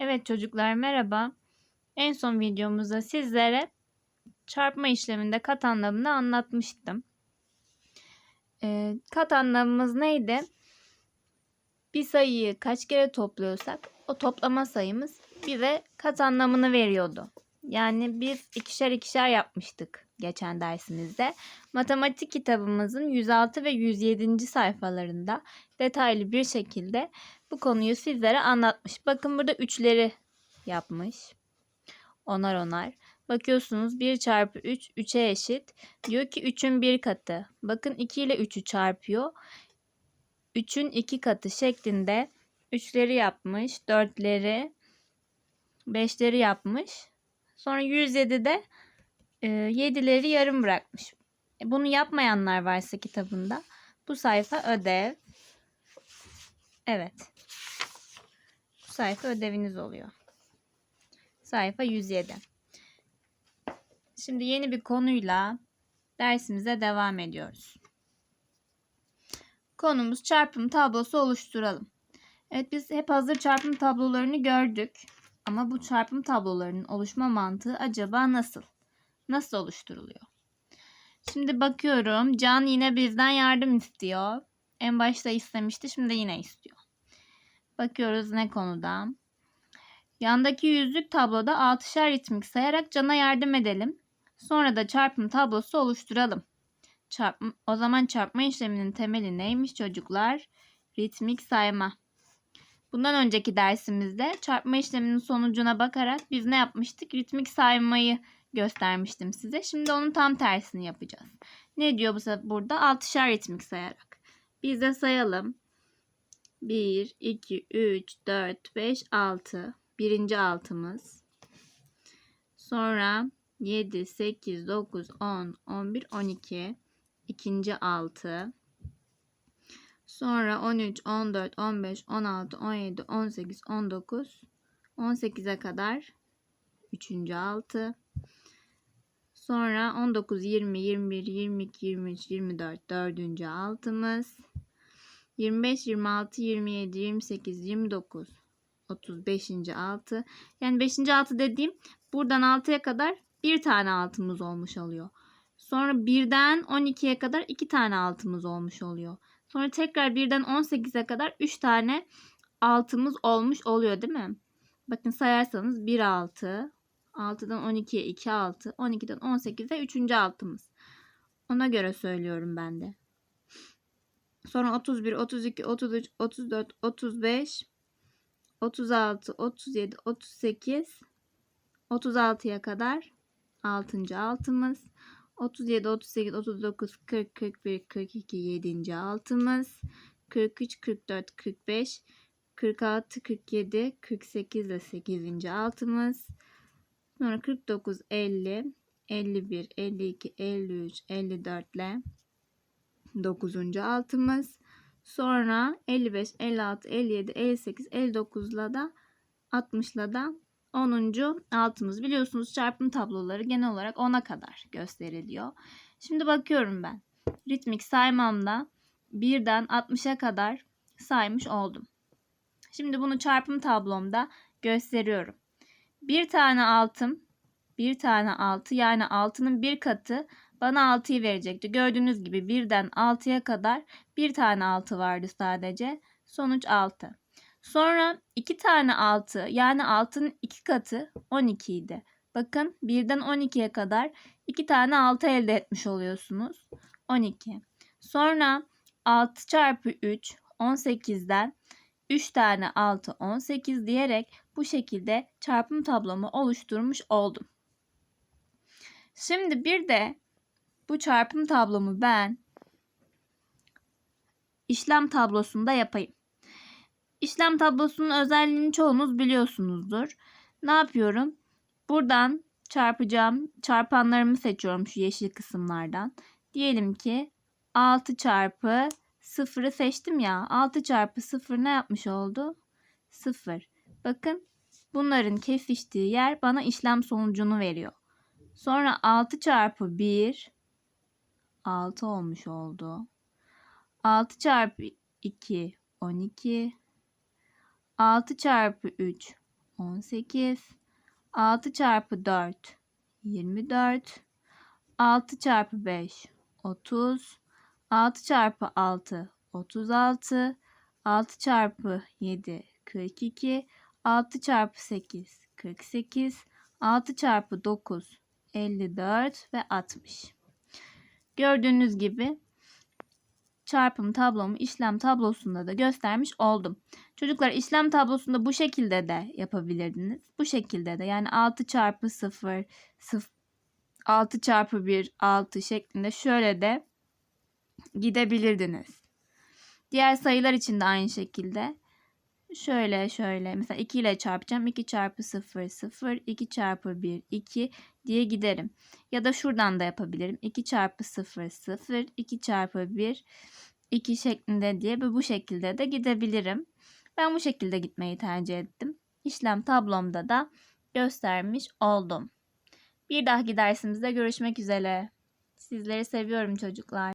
Evet çocuklar merhaba. En son videomuzda sizlere çarpma işleminde kat anlamını anlatmıştım. Ee, kat anlamımız neydi? Bir sayıyı kaç kere topluyorsak o toplama sayımız bize kat anlamını veriyordu. Yani biz ikişer ikişer yapmıştık geçen dersimizde. Matematik kitabımızın 106 ve 107. sayfalarında detaylı bir şekilde bu konuyu sizlere anlatmış. Bakın burada üçleri yapmış. Onar onar. Bakıyorsunuz 1 çarpı 3 3'e eşit. Diyor ki 3'ün bir katı. Bakın 2 ile 3'ü çarpıyor. 3'ün iki katı şeklinde 3'leri yapmış. 4'leri 5'leri yapmış. Sonra 107'de e, 7'leri yarım bırakmış. E, Bunu yapmayanlar varsa kitabında bu sayfa ödev. Evet. Bu sayfa ödeviniz oluyor. Sayfa 107. Şimdi yeni bir konuyla dersimize devam ediyoruz. Konumuz çarpım tablosu oluşturalım. Evet biz hep hazır çarpım tablolarını gördük. Ama bu çarpım tablolarının oluşma mantığı acaba nasıl? Nasıl oluşturuluyor? Şimdi bakıyorum. Can yine bizden yardım istiyor. En başta istemişti, şimdi yine istiyor. Bakıyoruz ne konuda. Yandaki yüzlük tabloda altışar ritmik sayarak Can'a yardım edelim. Sonra da çarpım tablosu oluşturalım. Çarpım, o zaman çarpma işleminin temeli neymiş çocuklar? Ritmik sayma. Bundan önceki dersimizde çarpma işleminin sonucuna bakarak biz ne yapmıştık? Ritmik saymayı göstermiştim size. Şimdi onun tam tersini yapacağız. Ne diyor bu burada? Altışar ritmik sayarak. Biz de sayalım. 1, 2, 3, 4, 5, 6. Birinci altımız. Sonra 7, 8, 9, 10, 11, 12. İkinci altı. Sonra 13, 14, 15, 16, 17, 18, 19, 18'e kadar üçüncü altı. Sonra 19, 20, 21, 22, 23, 24 dördüncü altımız. 25, 26, 27, 28, 29, 35. altı. Yani 5. altı dediğim buradan 6'ya kadar bir tane altımız olmuş oluyor. Sonra 1'den 12'ye kadar 2 tane altımız olmuş oluyor. Sonra tekrar 1'den 18'e kadar 3 tane altımız olmuş oluyor değil mi? Bakın sayarsanız 1 altı, 6'dan 12'ye 2 altı, 12'den 18'e 3. altımız. Ona göre söylüyorum ben de. Sonra 31, 32, 33, 34, 35, 36, 37, 38, 36'ya kadar 6. altımız. 37, 38, 39, 40, 41, 42, 7. altımız. 43, 44, 45, 46, 47, 48 de 8. altımız. Sonra 49, 50, 51, 52, 53, 54 ile 9. altımız. Sonra 55, 56, 57, 58, 59 ile da 60 ile da 10. altımız. Biliyorsunuz çarpım tabloları genel olarak 10'a kadar gösteriliyor. Şimdi bakıyorum ben. Ritmik saymamda 1'den 60'a kadar saymış oldum. Şimdi bunu çarpım tablomda gösteriyorum. Bir tane altım, bir tane altı yani altının bir katı bana 6'yı verecekti. Gördüğünüz gibi 1'den 6'ya kadar bir tane altı vardı sadece. Sonuç 6. Sonra 2 tane 6 yani 6'nın 2 katı 12 idi. Bakın 1'den 12'ye kadar 2 tane 6 elde etmiş oluyorsunuz. 12. Sonra 6 çarpı 3 18'den 3 tane 6 18 diyerek bu şekilde çarpım tablomu oluşturmuş oldum. Şimdi bir de bu çarpım tablomu ben işlem tablosunda yapayım. İşlem tablosunun özelliğini çoğunuz biliyorsunuzdur. Ne yapıyorum? Buradan çarpacağım çarpanlarımı seçiyorum şu yeşil kısımlardan. Diyelim ki 6 çarpı 0'ı seçtim ya. 6 çarpı 0 ne yapmış oldu? 0. Bakın bunların kesiştiği yer bana işlem sonucunu veriyor. Sonra 6 çarpı 1 6 olmuş oldu. 6 çarpı 2 12 6 çarpı 3 18. 6 çarpı 4 24. 6 çarpı 5 30. 6 çarpı 6 36. 6 çarpı 7 42. 6 çarpı 8 48. 6 çarpı 9 54 ve 60. Gördüğünüz gibi çarpım tablomu işlem tablosunda da göstermiş oldum. Çocuklar işlem tablosunda bu şekilde de yapabilirdiniz. Bu şekilde de yani 6 çarpı 0, 0 6 çarpı 1, 6 şeklinde şöyle de gidebilirdiniz. Diğer sayılar için de aynı şekilde şöyle şöyle mesela 2 ile çarpacağım. 2 çarpı 0 0 2 çarpı 1 2 diye giderim. Ya da şuradan da yapabilirim. 2 çarpı 0 0 2 çarpı 1 2 şeklinde diye ve bu şekilde de gidebilirim. Ben bu şekilde gitmeyi tercih ettim. İşlem tablomda da göstermiş oldum. Bir dahaki dersimizde görüşmek üzere. Sizleri seviyorum çocuklar.